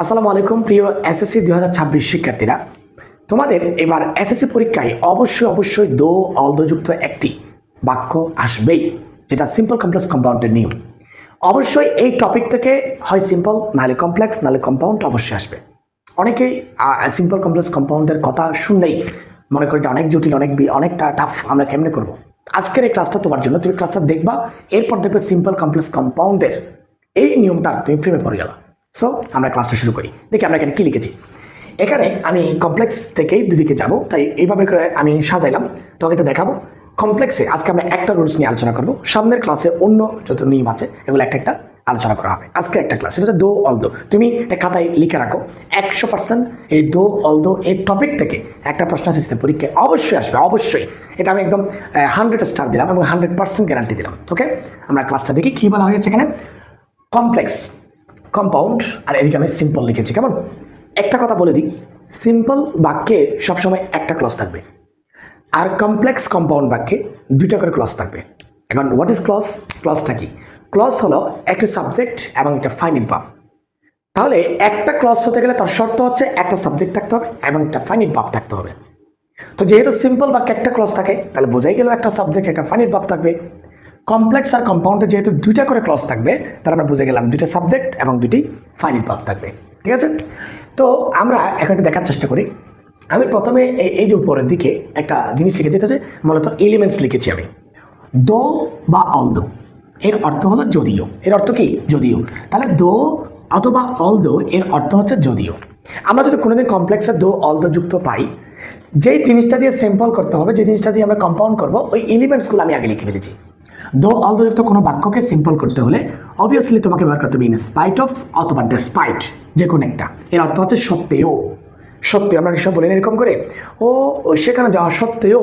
আসসালামু আলাইকুম, প্রিয় এসএসসি দু হাজার ছাব্বিশ শিক্ষার্থীরা। তোমাদের এবার এসএসসি পরীক্ষায় অবশ্যই অবশ্যই দো অলদযুক্ত একটি বাক্য আসবেই, যেটা সিম্পল কমপ্লেক্স কম্পাউন্ডের নিয়ম। অবশ্যই এই টপিক থেকে হয় সিম্পল নাহলে কমপ্লেক্স নাহলে কম্পাউন্ড অবশ্যই আসবে। অনেকেই সিম্পল কমপ্লেক্স কম্পাউন্ডের কথা শুনলেই মনে করি এটা অনেক জটিল, অনেক অনেকটা টাফ আমরা কেমনে করব? আজকের এই ক্লাসটা তোমার জন্য, তুমি ক্লাসটা দেখবা, এরপর দেখবে সিম্পল কমপ্লেক্স কম্পাউন্ডের এই নিয়মটা তুমি প্রেমে পড়ে গেল। সো আমরা ক্লাসটা শুরু করি। দেখি আমরা এখানে কি লিখেছি। এখানে আমি কমপ্লেক্স থেকেই দুদিকে যাব, তাই এইভাবে আমি সাজাইলাম। তোমাকে এটা দেখাবো। কমপ্লেক্সে আজকে আমরা একটা রুলস নিয়ে আলোচনা করব। সামনের ক্লাসে অন্য যত নিয়ম আছে, এগুলো একটা একটা আলোচনা করা হবে। আজকে একটা ক্লাস সেটা হচ্ছে দো, অলদো। তুমি একটা খাতায় লিখে রাখো, একশো পার্সেন্ট এই দো, অলদো এই টপিক থেকে একটা প্রশ্ন আসছে পরীক্ষায় অবশ্যই আসবে, অবশ্যই। এটা আমি একদম হান্ড্রেড স্টার দিলাম এবং হান্ড্রেড পার্সেন্ট গ্যারান্টি দিলাম ওকে আমরা ক্লাসটা দেখি, কী বলা হয়েছে এখানে? কমপ্লেক্স কম্পাউন্ড আর এদিকে আমি সিম্পল লিখেছি, কেমন? একটা কথা বলে দিই সিম্পল বাক্যে সবসময় একটা ক্লস থাকবে, আর কমপ্লেক্স কম্পাউন্ড বাক্যে দুইটা করে ক্লস থাকবে। এখন হোয়াট ইজ ক্লস ক্লজটা কি? ক্লস হলো একটা সাবজেক্ট এবং একটা ফাইনিট বাপ তাহলে একটা ক্লস হতে গেলে তার শর্ত হচ্ছে একটা সাবজেক্ট থাকতে হবে এবং একটা ফাইনিট বাপ থাকতে হবে। তো যেহেতু সিম্পল বাক্যে একটা ক্লস থাকে, তাহলে বোঝাই গেল একটা সাবজেক্ট একটা ফাইনিট বাপ থাকবে। কমপ্লেক্স আর কম্পাউন্ডে যেহেতু দুইটা করে ক্লজ থাকবে, তাহলে আমরা বুঝে গেলাম দুইটা সাবজেক্ট এবং দুটি ফাইনাল বাপ থাকবে, ঠিক আছে? তো আমরা এখন দেখার চেষ্টা করি। আমি প্রথমে এই- এই যে উপরের দিকে একটা জিনিস লিখেছি যেটা হচ্ছে, মূলত এলিমেন্টস লিখেছি আমি। দো বা অলদো, এর অর্থ হলো যদিও। এর অর্থ কি? যদিও। তাহলে দো অথবা অলদো, এর অর্থ হচ্ছে যদিও। আমরা যদি কোনোদিন কমপ্লেক্সে দো, অলদো যুক্ত পাই, যেই জিনিসটা দিয়ে সিম্পল করতে হবে, যে জিনিসটা দিয়ে আমরা কম্পাউন্ড করব, ওই এলিমেন্টসগুলো আমি আগে লিখে ফেলেছি। দো অলদো যুক্ত কোনো বাক্যকে সিম্পল করতে হলে অবভিয়াসলি তোমাকে বার করতে হবে ইন স্পাইট অফ অথবা ডেসপাইট যে কোনো একটা। এর অর্থ হচ্ছে সত্ত্বেও। সত্যি আমরা সব বলেন এরকম করে। ও সেখানে যাওয়া সত্ত্বেও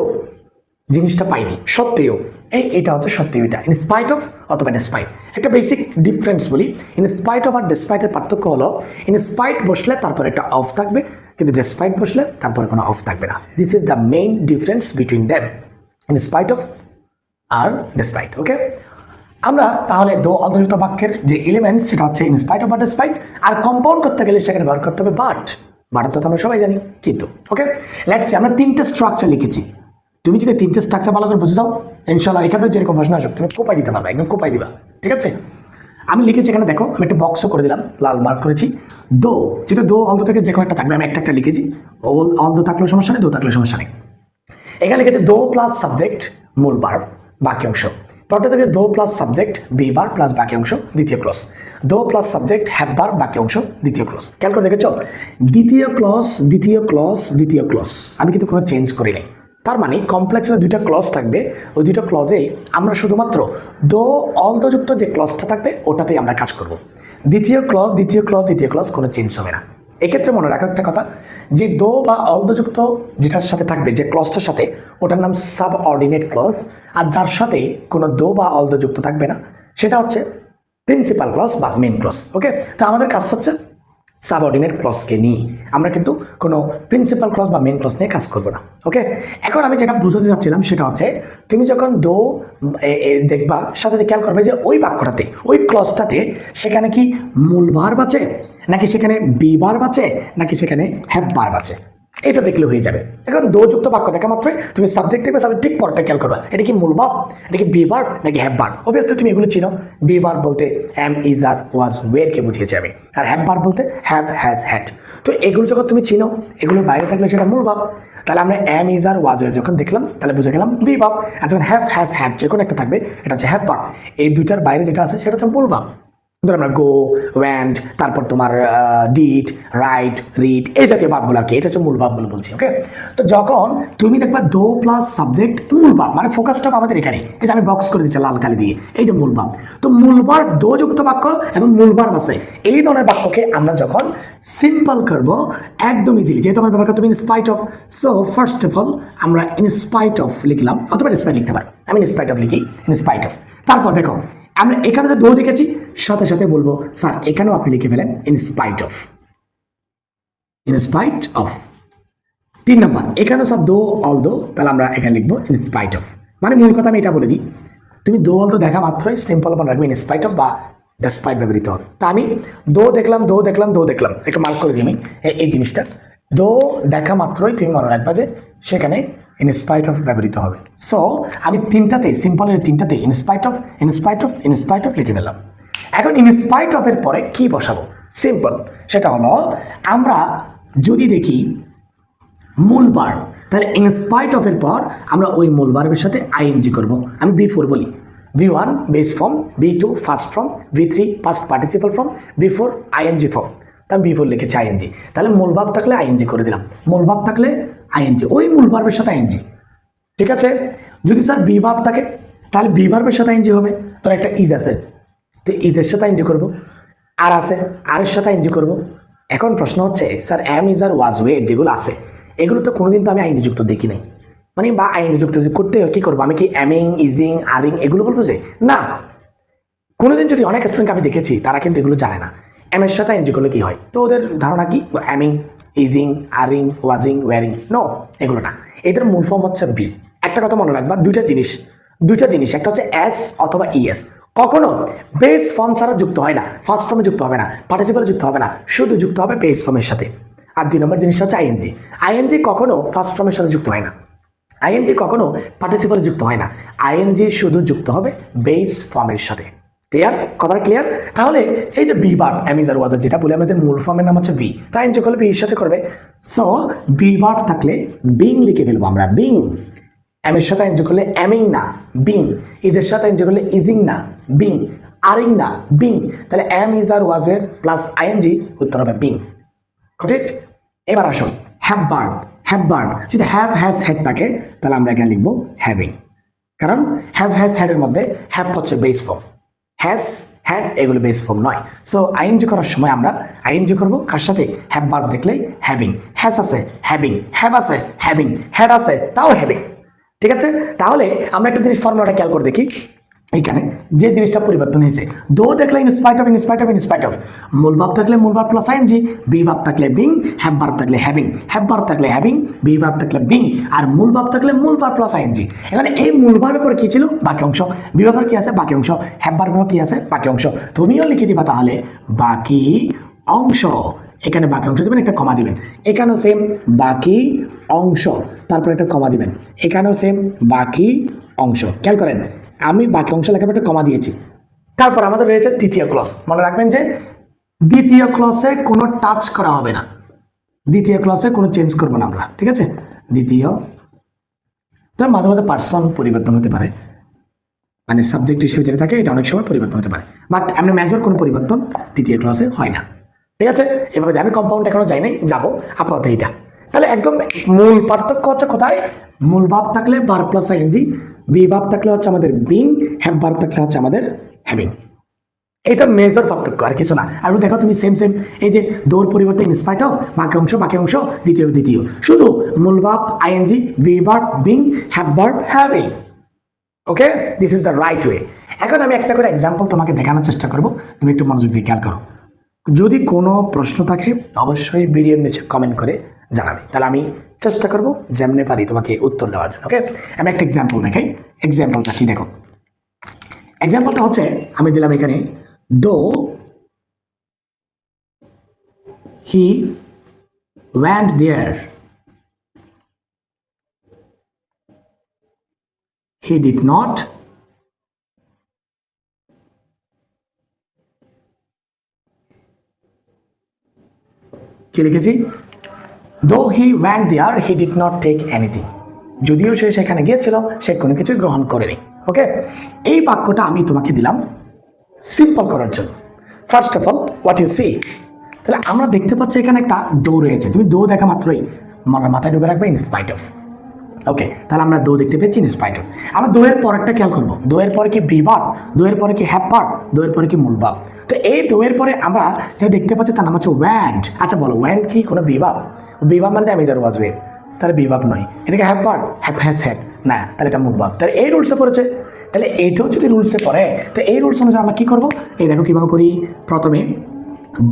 জিনিসটা পাইনি। সত্ত্বেও। এই এটা হচ্ছে সত্ত্বেও এটা। ইন স্পাইট অফ অথবা ডেসপাইট একটা বেসিক ডিফারেন্স বলি। ইন স্পাইট অফ আর ডেসপাইটের পার্থক্য হলো ইন স্পাইট বসলে তারপর একটা অফ থাকবে, কিন্তু ডেসপাইট বসলে তারপরে কোনো অফ থাকবে না। This is the main difference between them in spite of R despite okay আমরা তাহলে দো অন্তর্যুক্ত বাক্যের যে এলিমেন্ট সেটা হচ্ছে ইনস্পাইট অফ বা ডেসপাইট আর কম্পাউন্ড করতে গেলে সেখানে ব্যবহার করতে হবে বাট বাট তো আমরা সবাই জানি, কিন্তু ওকে লেটস আমরা তিনটে স্ট্রাকচার লিখেছি। তুমি যদি তিনটে স্ট্রাকচার ভালো করে বুঝে দাও ইনশাল্লাহ এখানে যেরকম প্রশ্ন আসুক, তুমি কোপাই দিতে পারবে, একদম কোপাই দিবা, ঠিক আছে? আমি লিখেছি এখানে, দেখো, আমি একটা বক্সও করে দিলাম, লাল মার্ক করেছি, দো, যেটা দো অলদো থেকে যে কোনো একটা থাকবে, আমি একটা একটা লিখেছি অলদো থাকলেও সমস্যা নেই, দো থাকলেও সমস্যা নেই। এখানে লিখেছে দো প্লাস সাবজেক্ট মূল বার বাকি অংশ। পরটা থেকে দো প্লাস সাবজেক্ট, বি বার প্লাস বাকি অংশ, দ্বিতীয় ক্লস দো প্লাস সাবজেক্ট, হ্যাভ বার বাকি অংশ, দ্বিতীয় ক্লস খেয়াল করে দেখেছ? দ্বিতীয় ক্লস দ্বিতীয় ক্লস দ্বিতীয় ক্লস আমি কিন্তু কোনো চেঞ্জ করি নাই। তার মানে কমপ্লেক্সের দুইটা ক্লজ থাকবে। ওই দুইটা ক্লজে আমরা শুধুমাত্র দো অলদযুক্ত যে ক্লজটা থাকবে, ওটাতেই আমরা কাজ করব। দ্বিতীয় ক্লজ দ্বিতীয় ক্লজ দ্বিতীয় ক্লজ কোনো চেঞ্জ হবে না। এক্ষেত্রে মনে রাখা একটা কথা, যে দো বা অলদযুক্ত যেটার সাথে থাকবে, যে ক্লসটার সাথে, ওটার নাম সাব অর্ডিনেট ক্লস আর যার সাথে কোনো দো বা অলদযুক্ত থাকবে না, সেটা হচ্ছে প্রিন্সিপাল ক্লস বা মেন ক্লস ওকে তো আমাদের কাজ হচ্ছে সাবঅর্ডিনেট ক্লসকে নিই। আমরা কিন্তু কোনো প্রিন্সিপাল ক্লস বা মেন ক্লস নিয়ে কাজ করব না ওকে এখন আমি যেটা বুঝাতে চাচ্ছিলাম সেটা হচ্ছে, তুমি যখন দো দেখবা, সাথে খেয়াল করবে যে ওই বাক্যটাতে, ওই ক্লসটাতে সেখানে কি মূল বার বাঁচে নাকি সেখানে বি বার বাঁচে নাকি সেখানে হ্যাপ বার বাঁচে এটা দেখলে হয়ে যাবে। এখন দোযুক্ত বাক্য দেখা মাত্রই। তুমি সাবজেক্ট দেখবে সাবজেক্ট ঠিক পরটা খেয়াল করবা। এটা কি মূল ভাব এটা কি বি বার নাকি হ্যাভ বার অবভিয়াসলি তুমি এগুলো চিনো। বি বার বলতে অ্যাম ইজ আর ওয়াজ ওয়েরকে বুঝিয়েছি আমি। আর হ্যাভ বার বলতে হ্যাভ হ্যাজ হ্যাড তো এগুলো যখন তুমি চিনো, এগুলো বাইরে থাকলে সেটা মূল ভাব তাহলে আমরা অ্যাম ইজ আর ওয়াজ যখন দেখলাম, তাহলে বুঝে গেলাম বি ভাব আর যখন হ্যাভ হ্যাজ হ্যাড যে কোনো একটা থাকবে, এটা হচ্ছে হ্যাভ এই দুইটার বাইরে যেটা আছে, সেটা হচ্ছে মূল ভাব ধরো আমরা গো ওয়ান্ড তারপর তোমার ডিট রাইট রিড এই জাতীয় ভাবগুলো আর কি এটা হচ্ছে মূল ভাবগুলো বলছি ওকে তো যখন তুমি দেখবা দো প্লাস সাবজেক্ট মূল ভাব মানে ফোকাসটা আমাদের এখানে, এই যে আমি বক্স করে দিচ্ছি লাল কালি দিয়ে, এই যে মূল ভাব। তো মূলবার দোযুক্ত বাক্য এবং মূলবার আছে, এই ধরনের বাক্যকে আমরা যখন সিম্পল করব, একদম ইজিলি যেহেতু আমার ব্যাপারটা তুমি in spite of so first of all আমরা ইনস্পাইট অফ লিখলাম, অথবা ইনস্পাইট লিখতে পারো, আমি ইনস্পাইট অফ লিখি ইনস্পাইট অফ তারপর দেখো আমরা এখানে যে দো লিখেছি সাথে সাথে বলব, স্যার, এখানেও আপনি লিখে ফেলেন in spite of in spite of তিন নম্বর, এখানেও স্যার দো অল দো তাহলে আমরা এখানে লিখব ইন স্পাইট অফ মানে মূল কথা আমি এটা বলে দিই, তুমি দো অল দো দেখা মাত্রই সিম্পল মনে রাখবে ইন স্পাইট অফ বা ডেসপাইট ব্যবহৃত হবে। তা আমি দো দেখলাম দো দেখলাম দো দেখলাম, একটু মার্ক করে দিই আমি, এই জিনিসটা। দো দেখা মাত্রই তুমি মনে রাখবা যে সেখানে ইনস্পাইট অফ ব্যবহৃত হবে। সো আমি তিনটাতে সিম্পলের তিনটাতে in spite of in spite of in spite of লিখে ফেললাম। এখন ইনস্পাইট অফ এর পরে কি বসাবো? সিম্পল সেটা হলো, আমরা যদি দেখি মূল বার, তাহলে ইনস্পাইট অফ এর পর আমরা ওই মূল বারের সাথে আইএনজি করব। আমি বি ফোর বলি। V one base form V two past form V three past participle form V four ING form তা বি ফোর লিখেছি আইএনজি তাহলে মূল ভাব থাকলে আইএনজি করে দিলাম। মূল ভাব থাকলে আইএনজি, ওই মূল ভার্বের সাথে আইএনজি। ঠিক আছে? যদি স্যার বি ভাব থাকে, তাহলে বি ভার্বের সাথে আইএনজি হবে। তোর একটা ইজ আছে। তো ইজের সাথে আইএনজি করব। আর আছে আরের সাথে আইএনজি করব। এখন প্রশ্ন হচ্ছে sir am is are was were যেগুলো আছে এগুলো তো কোনোদিন তো আমি আইন যুক্ত দেখি নাই। মানে বা আইন যুক্ত করতে কি করব? আমি কি অ্যামিং ইজিং আরিং এগুলো বলব যে? না। কোনোদিন যদি অনেক স্টুডেন্ট আমি দেখেছি, তারা কিন্তু এগুলো জানে না। এম এর সাথে এনজি করলে কি হয়? তো ওদের ধারণা কি? Aming ising, aring, wasing, wering. No, এগুলো না। এদের মূল ফর্ম হচ্ছে বি একটা কথা মনে রাখবা, দুইটা জিনিস দুইটা জিনিস, একটা হচ্ছে এস অথবা ইএস কখনো বেস ফর্ম ছাড়া যুক্ত হয় না ফার্স্ট ফর্মে যুক্ত হবে না পার্টিসিপাল যুক্ত হবে না, শুধু যুক্ত হবে বেস ফর্মের সাথে। আর দুই নম্বর জিনিসটা হচ্ছে আইএনজি আইএনজি কখনো ফার্স্ট ফর্মের সাথে যুক্ত হয় না। আইএনজি কখনো পার্টিসিপাল যুক্ত হয় না। আইএনজি শুধু যুক্ত হবে বেস ফর্মের সাথে। ক্লিয়ার কথাটা ক্লিয়ার তাহলে এই যে বি বার অ্যামিজার ওয়াজার যেটা বলে আমাদের মূল ফর্মের নাম হচ্ছে বি তাই এনজি করলে বি এর সাথে করবে। সো বি বার থাকলে বিং লিখে ফেলব আমরা। বিং এর সাথে এনজি করলে অ্যামিং না। বিং ইজের সাথে এনজি করলে ইজিং না। বিং আরিং না। বিং তাহলে এম ইজ আর ওয়াজের প্লাস আইএনজি উত্তর হবে বিং ঠিক এবার আসুন। হ্যাভ বার্ব হ্যাভ বার্ব যদি হ্যাভ হ্যাজ হেড থাকে, তাহলে আমরা এখানে লিখব হ্যাভিং কারণ হ্যাভ হ্যাজ হেডের মধ্যে হ্যাভ হচ্ছে বেস ফর্ম হ্যাজ হ্যাড এগুলো বেস ফর্ম নয়। সো আইএনজি করার সময় আমরা আইএনজি করব, কার সাথে? হ্যাভ বার দেখলেই হ্যাভিং হ্যাস আছে হ্যাভিং হ্যাভ আছে হ্যাভিং হ্যাড আছে, তাও হ্যাভিং ঠিক আছে? তাহলে আমরা একটা জিনিস ফর্মুলাটা খেয়াল করে দেখি। এইখানে যে জিনিসটা পরিবর্তন হয়েছে। দো দেখলে in spite of in spite of in spite of মূল ভাব থাকলে মূল ভাব প্লাস আইএনজি বি ভাব থাকলে বিং হ্যাভ বার থাকলে হ্যাভিং হ্যাভ বার থাকলে হ্যাভিং বি ভাব থাকলে বিং আর মূল ভাব থাকলে মূল ভাব প্লাস আইএনজি এখানে এই মূল ভাবের পরে কি ছিল? বাকি অংশ। বি ভাবের কি আছে? বাকি অংশ। হ্যাভ বার কি আছে? বাকি অংশ। তুমিও লিখে দিবা তাহলে বাকি অংশ। এখানে বাকি অংশ দিবেন, একটা কমা দিবেন। এখানেও সেম বাকি অংশ। তারপর একটা কমা দিবেন। এখানেও সেম বাকি অংশ। খেয়াল করেন। আমি বাকি অংশ লেখার কমা দিয়েছি। তারপর আমাদের রয়েছে তৃতীয় ক্লস মনে রাখবেন যে দ্বিতীয় ক্লসে কোনো টাচ করা হবে না। দ্বিতীয় ক্লসে কোনো চেঞ্জ করব না আমরা, ঠিক আছে? দ্বিতীয়, তো মাঝে মাঝে পার্সন পরিবর্তন হতে পারে। মানে সাবজেক্ট হিসেবে যেটা থাকে, এটা অনেক সময় পরিবর্তন হতে পারে। বাট এমনি মেজর কোনো পরিবর্তন দ্বিতীয় ক্লাসে হয় না। ঠিক আছে? এভাবে আমি কম্পাউন্ড এখনও যাই নাই, যাব আপাতত এইটা। তাহলে একদম মূল পার্থক্য হচ্ছে কোথায়? মূল ভাব থাকলে বার প্লাস আইএনজি বি ভাব থাকলে হচ্ছে আমাদের বিং হ্যাভ বার থাকলে হচ্ছে আমাদের হ্যাভিং এটা মেজর পার্থক্য, আর কিছু না। আর দেখো তুমি সেম সেম এই যে দৌড় পরিবর্তে ইনস্পাইট অফ বাকি অংশ বাকি অংশ, দ্বিতীয় দ্বিতীয়। শুধু মূল ভাব ING be verb being have verb having okay this is the right way এখন আমি একটা করে এক্সাম্পল তোমাকে দেখানোর চেষ্টা করব। তুমি একটু মনোযোগ দিয়ে খেয়াল করো। যদি কোনো প্রশ্ন থাকে, অবশ্যই ভিডিওর নিচে কমেন্ট করে জানাবে। তাহলে আমি চেষ্টা করব যেমনি পারি তোমাকে উত্তর দেওয়ার জন্য ওকে আমি একটা এক্সাম্পল দেখাই। এক্সাম্পলটা কি দেখো? এক্সাম্পলটা হচ্ছে, আমি দিলাম এখানে though he went there? He did not কি লিখেছি? Though he man there he did not take anything যদিও সে সেখানে গিয়েছিল, সে কোনো কিছুই গ্রহণ করেনি। ওকে এই বাক্যটা আমি তোমাকে দিলাম সিম্পল করার জন্য। First of all what you see তাহলে আমরা দেখতে পাচ্ছি এখানে একটা ডো রয়েছে। তুমি ডো দেখা মাত্রই মাথায় ডুবে রাখবে ইন স্পাইট অফ ওকে তাহলে আমরা দো দেখতে পেয়েছি ইন স্পাইট অফ আমরা দোয়ের পরেরটা খেয়াল করব। দোয়ের পরে কি বিবার দোয়ের পরে কি হ্যাপার দোয়ের পরে কি মূলবাব তো এই দোয়ের পরে আমরা যেটা দেখতে পাচ্ছি তার নাম হচ্ছে ওয়ান্ড আচ্ছা বলো ওয়ান্ড কি? কোনো বিবাব বিবাব মানে ড্যামেজার ওয়াজ ওয়ের তাহলে বিবাব নয়। এটাকে হ্যাপার হ্যাপ হ্যাস হ্যাড না, তাহলে এটা মূলবাব তাহলে এই রুলসে পড়েছে। তাহলে এইটাও যদি রুলসে পড়ে, তো এই রুলস অনুযায়ী আমরা কী করব? এই দেখো কীভাবে করি। প্রথমে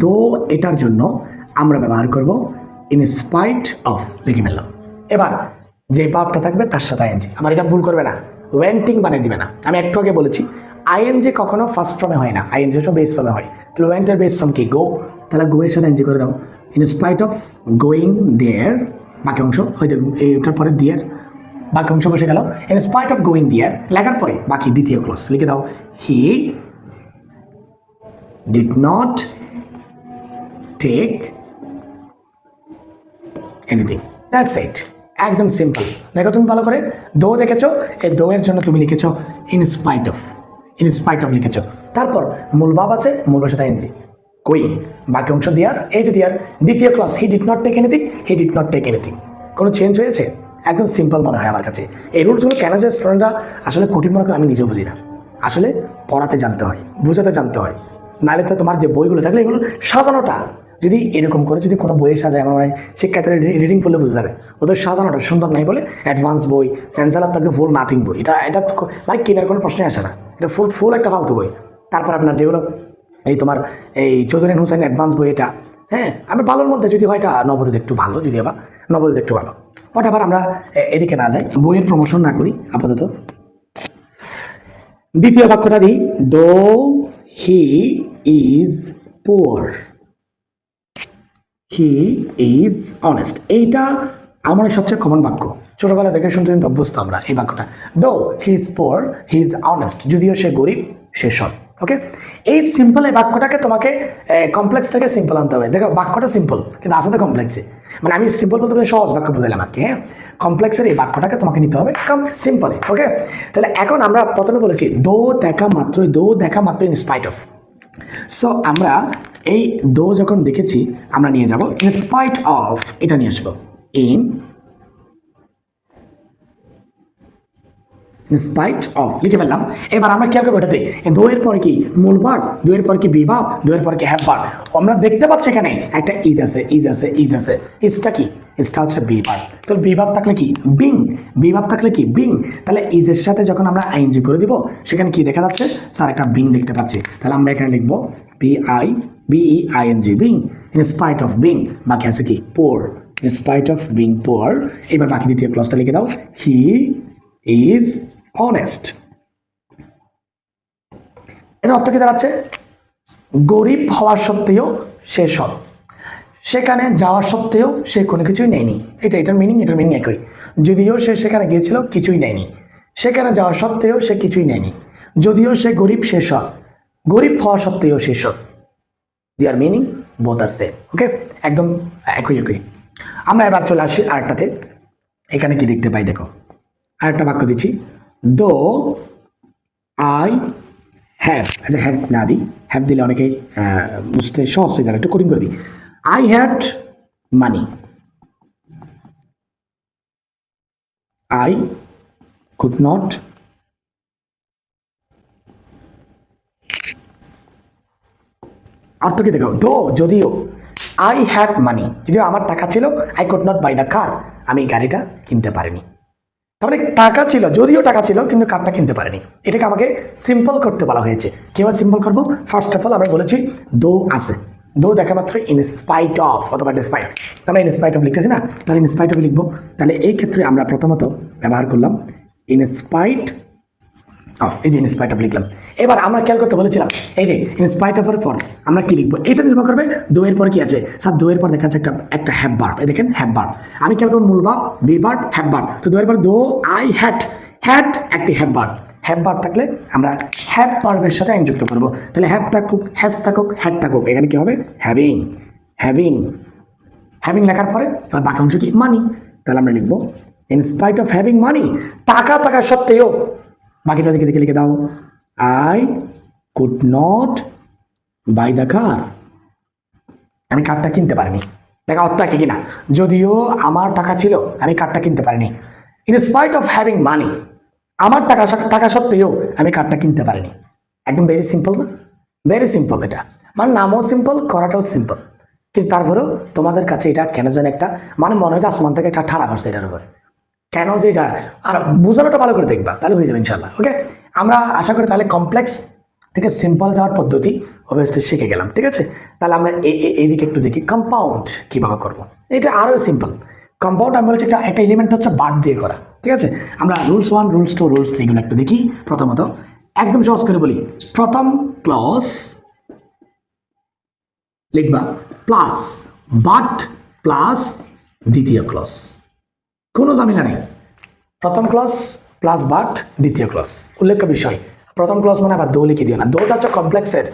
দো এটার জন্য আমরা ব্যবহার করব ইন স্পাইট অফ লিখে ফেললাম। এবার যে বাপটা থাকবে তার সাথে আইনছি আমার এটা ভুল করবে না। ওয়েন্টিং বানিয়ে দিবে না। আমি একটু আগে বলেছি, আইএনজি কখনো ফার্স্ট ফর্মে হয় না। আইএনজি সব বেস ফর্মে হয়। তাহলে ওয়েন্টের বেস ফর্ম কি? গো তাহলে গো এর সাথে এনজি করে দাও। In spite of going there বাকি অংশ হয়তো এইটার পরে দিয়ার বাকি অংশ বসে গেল। ইন স্পাইট অফ গোয়িং দিয়ার লেখার পরে বাকি দ্বিতীয় ক্লোজ লিখে দাও। He did not take anything that's it একদম সিম্পল দেখো তুমি ভালো করে দো দেখেছ, এই দো এর জন্য তুমি লিখেছো in spite of in spite of লিখেছো। তারপর মূল ভাব আছে, মূল ভাষাটা এনজি। কই? বাকি অংশ দিয়ার, এই যে দিয়ার, দ্বিতীয় clause he did not take anything he did not take anything কোনো চেঞ্জ হয়েছে? একদম সিম্পল মনে হয় আমার কাছে। এই রুলসগুলো কেন যে স্টুডেন্টরা আসলে কঠিন মনে করে আমি নিজেও বুঝি না। আসলে পড়াতে জানতে হয়, বুঝাতে জানতে হয়। নাহলে তো তোমার যে বইগুলো থাকলে এগুলো সাজানোটা যদি এরকম করে যদি কোনো বইয়ের সাজায়, আমার মনে শিক্ষার্থীরা রিডিং করলে বুঝতে যাবে ওদের সাজানোটা সুন্দর নাই বলে অ্যাডভান্স বই সেন্সার থাকবে ফুল নাথিং বই। এটা এটা ভাই কেনার কোনো প্রশ্নই আসে না। এটা ফুল ফুল একটা ফালতু বই। তারপর আপনার যেগুলো, এই তোমার এই চৌধুরী হোসেন অ্যাডভান্স বই এটা হ্যাঁ? আমি ভালোর মধ্যে যদি হয় এটা নবদীত একটু ভালো, যদি আবার নবদীত একটু ভালো। বাট আবার আমরা এদিকে না যাই। বইয়ের প্রমোশন না করি, আপাতত। দ্বিতীয় বাক্যটা দিই। Though he is poor he is honest এইটা আমার সবচেয়ে কমন বাক্য। ছোটবেলা থেকে শুনতে কিন্তু অভ্যস্ত আমরা এই বাক্যটা। Though he is poor he is honest যদিও সে গরিব, সে সৎ। ওকে এই সিম্পল এই বাক্যটাকে তোমাকে কমপ্লেক্স থেকে সিম্পল আনতে হবে। দেখো, বাক্যটা সিম্পল কিন্তু আসলে কমপ্লেক্সে মানে আমি সিম্পল বলতে সহজ বাক্য বুঝাইলাম আর কি হ্যাঁ? কমপ্লেক্সের এই বাক্যটাকে তোমাকে নিতে হবে সিম্পলে ওকে তাহলে এখন আমরা প্রথমে বলেছি, দো দেখা মাত্রই, দো দেখা মাত্রই ইন স্পাইট অফ সো আমরা এই দো যখন দেখেছি, আমরা নিয়ে যাব। ইন স্পাইট অফ এটা নিয়ে আসব। ইন স্পাইট অফ লিখে ফেললাম। এবার আমরা কি করব এটাতে, দোয়ের পরে কি মূল পার্ট দোয়ের পরে কি বিভাব দোয়ের পরে কি হ্যাভ পার্ট আমরা দেখতে পাচ্ছি এখানে একটা ইজ আছে ইজ আছে ইজ আছে। ইজটা কি? ইজটা হচ্ছে বিভাব তো বিভাব থাকলে কি? বিং বিভাব থাকলে কি? বিং তাহলে ইজের সাথে যখন আমরা আইনজি করে দিব, সেখানে কি দেখা যাচ্ছে? স্যার, একটা বিং দেখতে পাচ্ছি। তাহলে আমরা এখানে লিখব P I BE being in spite of being বাকি আছে কি? Poor in spite of being poor এবার বাকি দ্বিতীয় ক্লসটা লিখে দাও। হি ইজ অনেস্ট এর অর্থ কি দাঁড়াচ্ছে? গরিব হওয়ার সত্ত্বেও সে সৎ। সেখানে যাওয়ার সত্ত্বেও সে কোনো কিছুই নেয়নি। এটা, এটার মিনিং এটার মিনিং একই। যদিও সে সেখানে গিয়েছিল, কিছুই নেয়নি। সেখানে যাওয়ার সত্ত্বেও সে কিছুই নেয়নি। যদিও সে গরিব, সে সৎ। গরিব হওয়া সত্ত্বেও সে সৎ। Their meaning both are same okay একদম একই একই আমরা এবার চলে আসি আরেকটাতে। এখানে কি দেখতে পাই? দেখো, আরেকটা বাক্য দিচ্ছি। দো আই হ্যাভ আচ্ছা হ্যাভ না দিই। হ্যাভ দিলে অনেকে বুঝতে সহজ হয়ে যাবে। একটু কঠিন করে দিই। I had money I could not অর্থ কি দেখো। দো যদিও আই হ্যাড মানি যদিও আমার টাকা ছিল I could not buy the car আমি গাড়িটা কিনতে পারিনি। তাহলে টাকা ছিল, যদিও টাকা ছিল, কিন্তু কারটা কিনতে পারেনি। এটাকে আমাকে সিম্পল করতে বলা হয়েছে। কীভাবে সিম্পল করব? ফার্স্ট অফ অল আমরা বলেছি, দো আছে। দো দেখা মাত্র ইন স্পাইট অফ অথবা ডিসপাইট আমরা ইন স্পাইট অফ লিখতেছি না? তাহলে ইন স্পাইট অফ লিখব? তাহলে এই ক্ষেত্রে আমরা প্রথমত ব্যবহার করলাম ইন স্পাইট অফ এই যে ইনস্পাইট অফ লিখলাম। এবার আমরা খেয়াল করতে বলেছিলাম, এই যে ইনস্পাইট অফের পর আমরা কি লিখব? এটা নির্ভর করবে দোয়ের পর কি আছে। স্যার দোয়ের পর দেখা যাচ্ছে একটা একটা হ্যাভ বার এই দেখেন হ্যাভ বার আমি খেয়াল করব মূল ভাব বি বার তো দোয়ের পর দো, আই হ্যাট হ্যাট একটি হ্যাভ বার হ্যাভ বার থাকলে আমরা হ্যাপ বার্বের সাথে আইন যুক্ত করব। তাহলে হ্যাভ থাকুক হ্যাজ থাকুক হ্যাড থাকুক। এখানে কি হবে? হ্যাভিং হ্যাভিং হ্যাভিং লেখার পরে এবার বাকি অংশ কি? মানি তাহলে আমরা লিখব in spite of having money টাকা থাকা সত্ত্বেও বাকিটা দিকে দিকে লিখে দাও। I could not buy the car আমি কারটা কিনতে পারিনি। দেখা অর্থ কি কিনা? যদিও আমার টাকা ছিল, আমি কারটা কিনতে পারিনি। In spite of having money আমার টাকা টাকা সত্ত্বেও আমি কারটা কিনতে পারিনি। একদম ভেরি সিম্পল না? ভেরি সিম্পল এটা। মানে নামও সিম্পল করাটাও সিম্পল কিন্তু তারপরেও তোমাদের কাছে এটা কেন যেন একটা মানে মনে হয় আসমান থেকে একটা ঠাড়া পড়ছে এটার উপরে। কেন যে এটা? আর বোঝানোটা ভালো করে দেখবা, তাহলে হয়ে যাবে ইনশাল্লাহ ওকে আমরা আশা করি তাহলে কমপ্লেক্স থেকে সিম্পল যাওয়ার পদ্ধতি অবভিয়াসলি শিখে গেলাম, ঠিক আছে? তাহলে আমরা এই এই- এইদিকে একটু দেখি কম্পাউন্ড কীভাবে করব? এটা আরও সিম্পল কম্পাউন্ড আমি বলছি একটা একটা এলিমেন্ট হচ্ছে বাদ দিয়ে করা, ঠিক আছে? আমরা rules one rules two rules থ্রিগুলো একটু দেখি, প্রথমত, একদম সহজ করে বলি, প্রথম ক্লস লিখবা প্লাস বাট প্লাস দ্বিতীয় ক্লস কোনো ঝামেলা নেই। প্রথম ক্লস প্লাস বাট দ্বিতীয় ক্লস। উল্লেখ্য বিষয়, প্রথম ক্লস মানে আবার দো লিখে দিও না। দোটা হচ্ছে কমপ্লেক্সের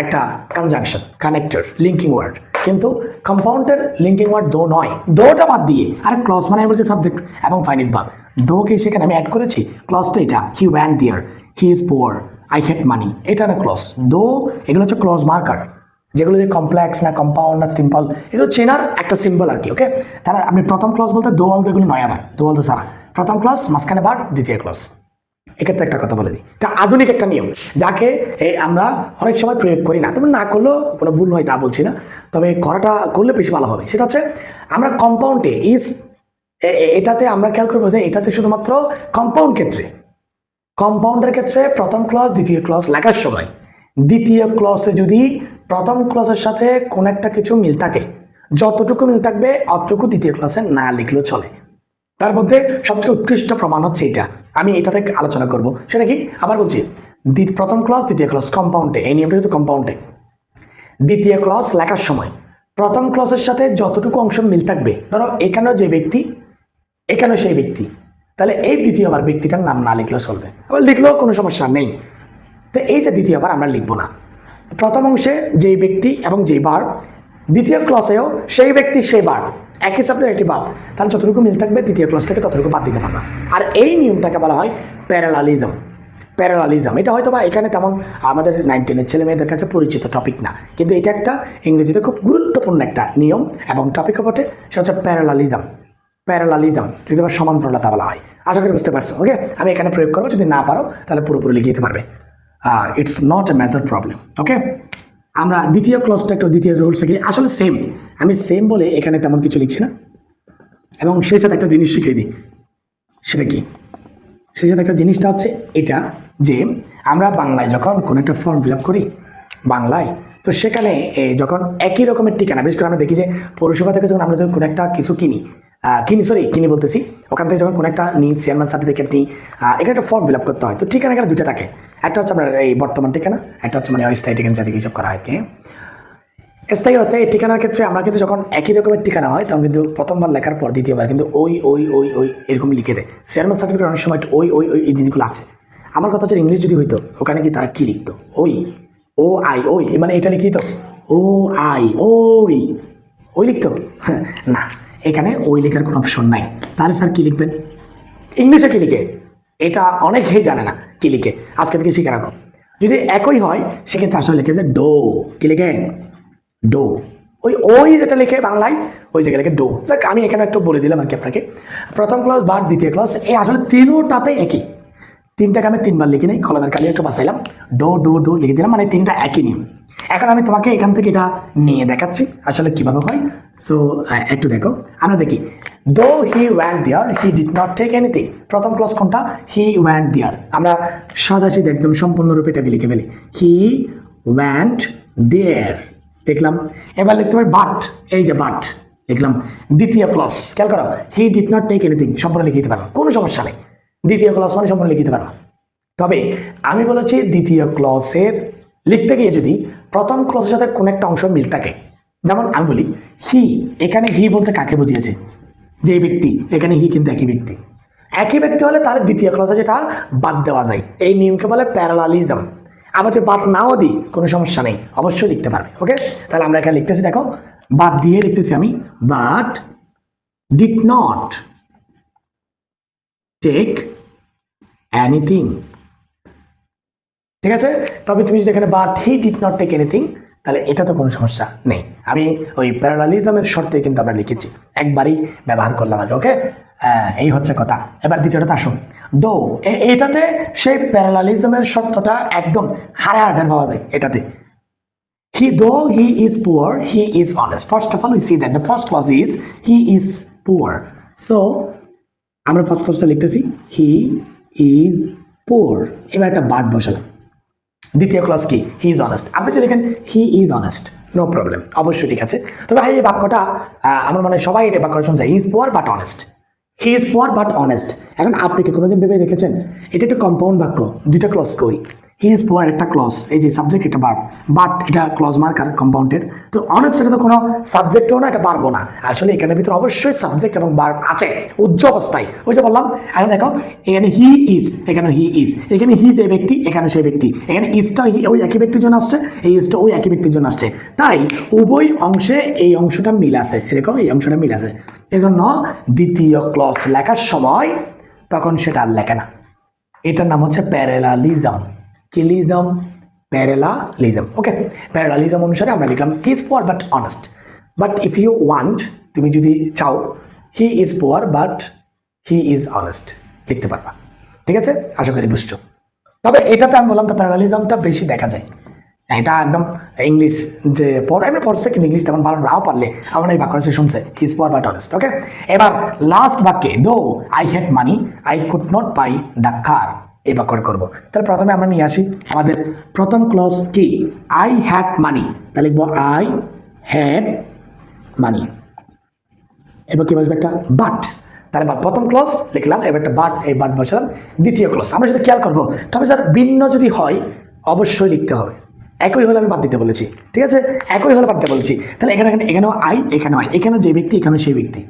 একটা কনজাংশন কানেক্টর লিঙ্কিং ওয়ার্ড কিন্তু কম্পাউন্ডের লিঙ্কিং ওয়ার্ড দো নয়। দোটা বাদ দিয়ে আরে ক্লস মানে বলছে সাবজেক্ট এবং ফাইনিট ভাব দোকে সেখানে আমি অ্যাড করেছি? ক্লস তো এটা he went there he is poor I hate money এটা না ক্লস দো, এগুলো হচ্ছে ক্লস মার্কার যেগুলো যে কমপ্লেক্স না কম্পাউন্ড না সিম্পল এগুলো চেনার একটা সিম্বল আর কি ওকে তাহলে আপনি প্রথম ক্লস বলতে দো অল এগুলো নয় আবার দো অল সারা প্রথম ক্লস মাঝখানে বার, দ্বিতীয় ক্লস এক্ষেত্রে একটা কথা বলে দিই। এটা আধুনিক একটা নিয়ম, যাকে এই আমরা অনেক সময় প্রয়োগ করি না। তবে না করলেও কোনো ভুল হয়, তা বলছি না। তবে করাটা, করলে বেশি ভালো হবে। সেটা হচ্ছে, আমরা কম্পাউন্ডে ইজ এটাতে আমরা খেয়াল করব যে এটাতে শুধুমাত্র কম্পাউন্ড ক্ষেত্রে কম্পাউন্ডের ক্ষেত্রে প্রথম ক্লস দ্বিতীয় ক্লস লেখার সময়, দ্বিতীয় ক্লসে যদি প্রথম ক্লসের সাথে কোন একটা কিছু মিল থাকে। যতটুকু মিল থাকবে, অতটুকু দ্বিতীয় ক্লাসে না লিখলেও চলে। তার মধ্যে সবচেয়ে উৎকৃষ্ট প্রমাণ হচ্ছে এটা। আমি এটা থেকে আলোচনা করব। সেটা কি? আবার বলছি প্রথম ক্লাস দ্বিতীয় ক্লাস কম্পাউন্ডে এই নিয়মটা কিন্তু কম্পাউন্ডে দ্বিতীয় ক্লস লেখার সময়, প্রথম ক্লসের সাথে যতটুকু অংশ মিল থাকবে, ধরো এখানেও যে ব্যক্তি, এখানেও সেই ব্যক্তি। তাহলে এই দ্বিতীয়বার ব্যক্তিটার নাম না লিখলেও চলবে। লিখলেও কোনো সমস্যা নেই। তো এই যে দ্বিতীয়বার আমরা লিখব না। প্রথম অংশে যেই ব্যক্তি এবং যেই বার, দ্বিতীয় ক্লাসেও সেই ব্যক্তি সেই বার। একই সাবজেক্ট একটি বার। তাহলে যতটুকু মিল থাকবে দ্বিতীয় ক্লাস থেকে ততটুকু বাদ দিতে পারবা। আর এই নিয়মটাকে বলা হয় প্যারালালিজম প্যারালালিজম এটা হয়তো বা এখানে তেমন আমাদের নাইন টেনের ছেলে মেয়েদের কাছে পরিচিত টপিক না। কিন্তু এটা একটা ইংরেজিতে খুব গুরুত্বপূর্ণ একটা নিয়ম এবং টপিকও বটে সেটা হচ্ছে প্যারালালিজম প্যারালালিজম যদি আবার সমান্তরালতা বলা হয়। আশা করি বুঝতে পারছ। ওকে আমি এখানে প্রয়োগ করব। যদি না পারো, তাহলে পুরোপুরি লিখে দিতে পারবে। It's not a major problem okay আমরা দ্বিতীয় ক্লসটা একটু দ্বিতীয় রুলস কি আসলে সেম আমি সেম বলে এখানে তেমন কিছু লিখছি না। এবং সেই সাথে একটা জিনিস শিখিয়ে দিই, সেটা কি? সেই সাথে একটা জিনিসটা হচ্ছে এটা যে আমরা বাংলায় যখন কোনো একটা ফর্ম ফিল আপ করি, বাংলায়, তো সেখানে যখন একই রকমের ঠিকানা বিশেষ করে আমরা দেখি যে পৌরসভা থেকে যখন আমরা যখন কোনো একটা কিছু কিনি কিনি সরি কিনি বলতেছি। ওখান থেকে যখন কোনো একটা নিই চেয়ারম্যান সার্টিফিকেট নিই এখানে একটা ফর্ম ফিল আপ করতে হয়। তো ঠিকানা এখানে দুইটা থাকে। একটা হচ্ছে আপনার এই বর্তমান ঠিকানা, একটা হচ্ছে মানে অস্থায়ী ঠিকানা যাতে হিসাব করা হয়। স্থায়ী, অস্থায়ী ঠিকানার ক্ষেত্রে আমরা কিন্তু যখন একই রকমের ঠিকানা হয়, তখন কিন্তু প্রথমবার লেখার পর দ্বিতীয়বার কিন্তু ওই ওই ওই ওই এরকম লিখে দেয়। চেয়ারম্যান সার্টিফিকেট অনেক সময় ওই ওই ওই, এই জিনিসগুলো আছে। আমার কথা হচ্ছে ইংলিশ যদি হইতো, ওখানে কি তারা কী লিখতো? ওই, ও, আই, ওই মানে এটা লিখিত ও, আই, ওই ওই লিখতো? না। এখানে ওই লেখার কোনো অপশন নাই। তাহলে স্যার কি লিখবেন? ইংলিশে কি লিখে? এটা অনেকেই জানে না কি লিখে। আজকে থেকে শিখে রাখো। যদি একই হয়, সেক্ষেত্রে আসলে লিখে যে ডো। কি লিখে? ডো। ওই ওই যেটা লিখে বাংলায়, ওই জায়গায় লিখে ডো। যাক, আমি এখানে একটু বলে দিলাম আর কি আপনাকে। প্রথম ক্লাস বা দ্বিতীয় ক্লাস এই আসলে তিনোটাতে একই। তিনটাকে আমি তিনবার লিখি নাই, কলমের কালি একটু বাসাইলাম ডো ডো ডো লিখে দিলাম মানে তিনটা একই নিয়ম। এখন আমি তোমাকে এখান থেকে এটা নিয়ে দেখাচ্ছি, আসলে কীভাবে হয়। সো একটু দেখো, আমরা দেখি। Though he went there he did not take anything প্রথম ক্লস কোনটা? হি ওয়ান দিয়ার আমরা সাদা সিধে একদম সম্পূর্ণরূপে এটাকে লিখে ফেলি। হি ওয়ান্ট দেয়ার দেখলাম। এবার লিখতে পারি বাট এই যে বাট লিখলাম দ্বিতীয় ক্লস খেয়াল করো। He did not take anything সম্পূর্ণ লিখে দিতে পারো। কোনো সমস্যা নেই। দ্বিতীয় ক্লস মানে সম্পূর্ণ লিখে দিতে পারব তবে আমি বলেছি, দ্বিতীয় ক্লসের লিখতে গিয়ে যদি প্রথম ক্লসের সাথে কোনো একটা অংশ মিল থাকে, যেমন আমি বলি হি এখানে হি বলতে কাকে বুঝিয়েছে? যে ব্যক্তি, এখানে হি কিন্তু একই ব্যক্তি। একই ব্যক্তি হলে তাহলে দ্বিতীয় ক্লসে যেটা বাদ দেওয়া যায়। এই নিয়মকে বলে প্যারালালিজম আবার যে বাদ নাও দিই, কোনো সমস্যা নেই, অবশ্যই লিখতে পারবে ওকে তাহলে আমরা এখানে লিখতেছি, দেখো, বাদ দিয়ে লিখতেছি আমি but did not take anything ঠিক আছে? তবে তুমি যদি এখানে but he did not take anything তাহলে এটা তো কোনো সমস্যা নেই। আমি ওই প্যারালালিজমের শর্তে কিন্তু আমরা লিখেছি। একবারই ব্যবহার করলাম আগে ওকে এই হচ্ছে কথা। এবার দ্বিতীয়টা আসুন দো এটাতে সেই প্যারালালিজমের শর্তটা একদম হারে হারে পাওয়া যায় এটাতে। He though he is poor, he is honest. First of all we see that the first clause is he is poor. So, আমরা ফার্স্ট ক্লাসটা লিখতেছি হি ইজ পোর এবার একটা বার্ড বসালাম। দ্বিতীয় ক্লাস কি? হি ইজ অনেস্ট আপনি যদি দেখেন he is honest no problem অবশ্যই ঠিক আছে। তবে ভাই, এই বাক্যটা আমার মনে হয় সবাই এটা বাক্যটা শুনছে। He is poor but honest he is poor but honest এখন আপনি কি কোনোদিন ভেবে দেখেছেন? এটা একটা কম্পাউন্ড বাক্য। দুইটা ক্লস কই? হি ইজ পুয়ার একটা ক্লজ এই যে সাবজেক্ট এটা বার্ব বাট এটা ক্লজ মার্কার কম্পাউন্ডের তো অনেস্ট এটা তো কোনো সাবজেক্টও না, এটা বাড়বো না। আসলে এখানে ভিতরে অবশ্যই সাবজেক্ট এবং বার্ব আছে, উচ্চ অবস্থায়। ওই যে বললাম এখন দেখো, এখানে হি ইজ এখানে হি ইজ এখানে হি যে ব্যক্তি, এখানে সেই ব্যক্তি। এখানে ইজটা ওই একই ব্যক্তির জন্য আসছে, এই ইজটা ওই একই ব্যক্তির জন্য আসছে। তাই উভয় অংশে এই অংশটা মিল আছে। এরকম এই অংশটা মিল আছে। এজন্য দ্বিতীয় ক্লজ লেখার সময় তখন সেটা আর লেখে না। এটার নাম হচ্ছে প্যারেলালিজম কি লিজম প্যারেলালিজম ওকে প্যারেলালিজম অনুসারে আমরা লিখলাম he is poor but honest but if you want তুমি যদি চাও he is poor but he is honest লিখতে পারবা। ঠিক আছে? আশা করি বুঝছ। তবে এটাতে আমি বললাম তো প্যারালিজমটা বেশি দেখা যায়। এটা একদম ইংলিশ যে পড়ে আমি পড়ছে, কিন্তু ইংলিশ তেমন ভালো নাও পারলে, আমার এই বাক্যটা সে শুনছে। হিজ পর বাট অনেস্ট ওকে এবার লাস্ট বাক্যে though I had money I could not buy the car এই বাক্যটা করব। তাহলে প্রথমে আমরা নিয়ে আসি আমাদের প্রথম ক্লজ কি? আই হ্যাড মানি তাহলে লিখব আই হ্যাড মানি এবার কি বসবে একটা বাট তাহলে প্রথম ক্লস লিখলাম, এবার একটা বাট এই বাট বসালাম। দ্বিতীয় ক্লস আমরা সেটা খেয়াল করব। তবে স্যার, ভিন্ন যদি হয়, অবশ্যই লিখতে হবে। একই হলে আমি বাদ দিতে বলেছি। ঠিক আছে? একই হলে বাদ দিতে বলেছি। তাহলে এখানে এখানে, এখানেও আই এখানেও আই এখানে যে ব্যক্তি এখানে সেই ব্যক্তি।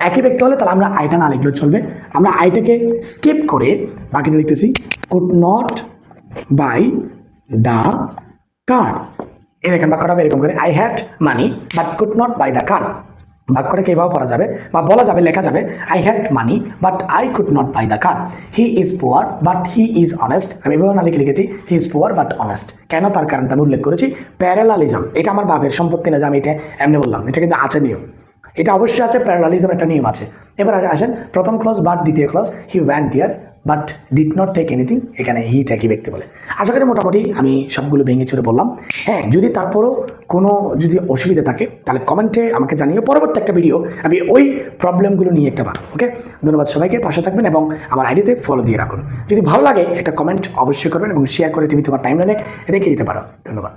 একই ব্যক্তি হলে তাহলে আমরা আইটা না লিখলেও চলবে। আমরা আইটাকে স্কিপ করে বাকিটা লিখতেছি could not buy the car এরকম বাক্যটা এরকম করে I had money but could not buy the car বাক্যটাকে এভাবে পড়া যাবে? বা বলা যাবে, লেখা যাবে I had money but I could not buy the car he is poor but he is honest আমি এভাবে না লিখে লিখেছি he is poor but honest কেন তার কারণটা আমি উল্লেখ করেছি? প্যারালালিজম এটা আমার বাপের সম্পত্তি না যে আমি এটা এমনি বললাম, এটা কিন্তু আছে নিয়ম। এটা অবশ্যই আছে প্যারালালিজম একটা নিয়ম আছে। এবার আগে আসেন, প্রথম ক্লজ বাট দ্বিতীয় clause he won dear but did not take anything এখানে হি একই ব্যক্তি বলে। আশা করি মোটামুটি আমি সবগুলো ভেঙে চুরে বললাম। হ্যাঁ যদি তারপরও কোনো যদি অসুবিধা থাকে, তাহলে কমেন্টে আমাকে জানিয়ে পরবর্তী একটা ভিডিও আমি ওই প্রবলেমগুলো নিয়ে একটা বানাবো ওকে ধন্যবাদ সবাইকে, পাশে থাকবেন এবং আমার আইডিতে ফলো দিয়ে রাখুন। যদি ভালো লাগে একটা কমেন্ট অবশ্যই করবেন এবং শেয়ার করে তুমি তোমার টাইমলাইনে রেখে দিতে পারো। ধন্যবাদ।